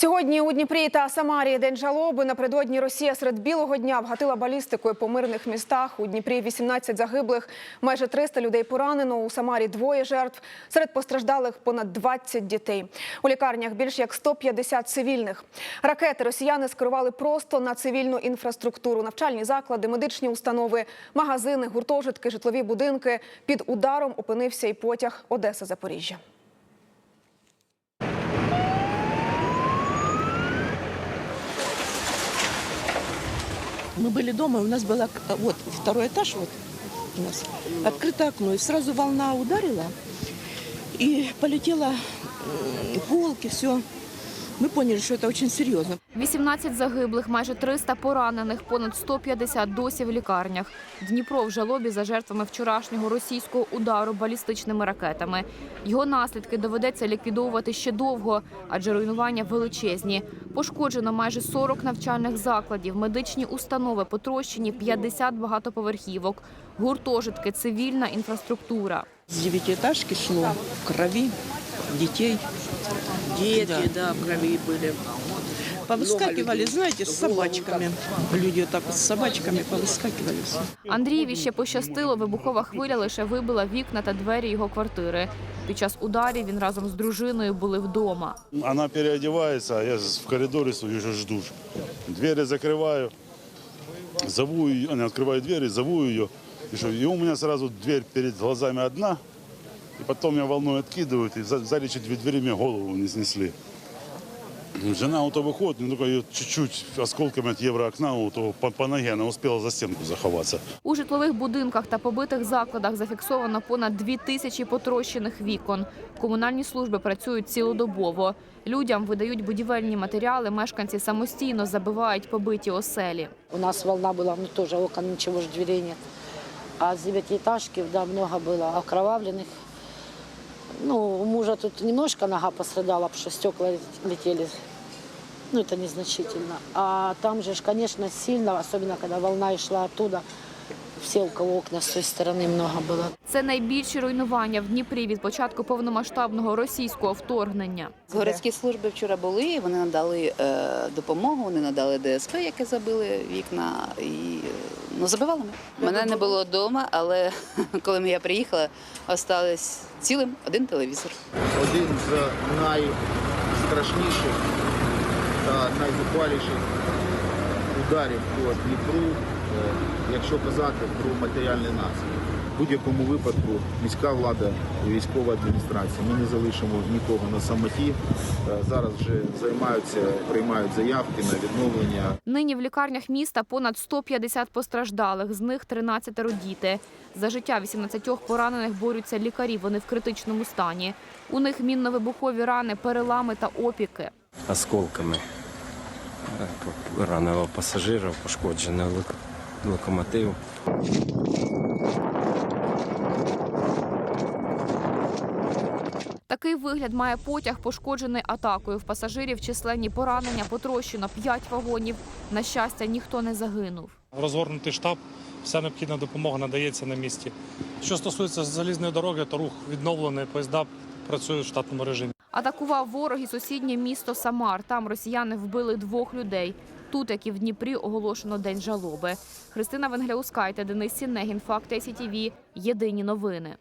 Сьогодні у Дніпрі та Самарії день жалоби. Напередодні Росія серед білого дня вгатила балістикою по мирних містах. У Дніпрі 18 загиблих, майже 300 людей поранено. У Самарі двоє жертв. Серед постраждалих понад 20 дітей. У лікарнях більш як 150 цивільних. Ракети росіяни скерували просто на цивільну інфраструктуру, навчальні заклади, медичні установи, магазини, гуртожитки, житлові будинки. Під ударом опинився і потяг Одеса-Запоріжжя. Мы были дома, у нас было э, вот второй этаж, вот у нас открытое окно, и сразу волна ударила, и полетела м, полки, все. Мы поняли, что это очень серьезно. 18 загиблих, майже 300 поранених, понад 150 досі в лікарнях. Дніпро в жалобі за жертвами вчорашнього російського удару балістичними ракетами. Його наслідки доведеться ліквідовувати ще довго, адже руйнування величезні. Пошкоджено майже 40 навчальних закладів, медичні установи, потрощені 50 багатоповерхівок, гуртожитки, цивільна інфраструктура. С девятиэтажки шло в крови детей. Дети, да, в крови были. Повыскакивали, знаете, с собачками. Люди вот так вот с собачками повыскакивали все. Андрієві ще пощастило, вибухова хвиля лише вибила вікна та двері його квартири. Під час ударів він разом з дружиною були вдома. Она переодевается, а я в коридоре стою, уже жду. Двери закрываю, зову ее, она открывает двери, зову ее. И, что, и у меня сразу дверь перед глазами одна, и потом меня волной откидывают, и за, за эти две двери мне голову не снесли. Жена у то выходит, ну, только ее чуть-чуть осколками от евроокна, у то по, по ноге она успела за стенку заховаться. У житлових будинках та побитих закладах зафіксовано понад дві тисячі потрощених вікон. Комунальні служби працюють цілодобово. Людям видають будівельні матеріали, мешканці самостійно забивають побиті оселі. У нас волна была, ну тоже окон, ничего ж дверей нет. А с девятиэтажки, да, много было окровавленных. Ну, у мужа тут немножко нога пострадала, потому что стекла летели. Ну, это незначительно. А там же, конечно, сильно, особенно когда волна и шла оттуда. Все, у кого окна с той стороны много было. Це найбільші руйнування в Дніпрі від початку повномасштабного російського вторгнення. Городські служби вчора були, вони надали е, допомогу, вони надали ДСП, яке забили вікна. І, е, ну, забивали ми. Мене не було вдома, але коли я приїхала, осталось цілим один телевізор. один з найстрашніших та найзухваліших ударів по Дніпру, якщо казати про матеріальні наслідки. В будь-якому випадку міська влада і військова адміністрація ми не залишимо нікого на самоті. Е, Зараз вже займаються, приймають заявки на відновлення Нині в лікарнях міста понад 150 постраждалих, з них 13 діти. За життя 18 поранених борються лікарі, вони в критичному стані. У них мінно-вибухові рани, перелами та опіки. осколками е, раненого пасажира, пошкоджений лок- локомотив. Такий вигляд має потяг, пошкоджений атакою. В пасажирів численні поранення, потрощено 5 вагонів. На щастя, ніхто не загинув. розгорнутий штаб, вся необхідна допомога надається на місці. Що стосується залізної дороги, то рух відновлений, поїзда працюють в штатному режимі. Атакував ворог і сусіднє місто Самар. Там росіяни вбили двох людей. Тут, як і в Дніпрі, оголошено день жалоби. Христина Венгляускайте, Денис Сінегін, Факти СІТВ. Єдині новини.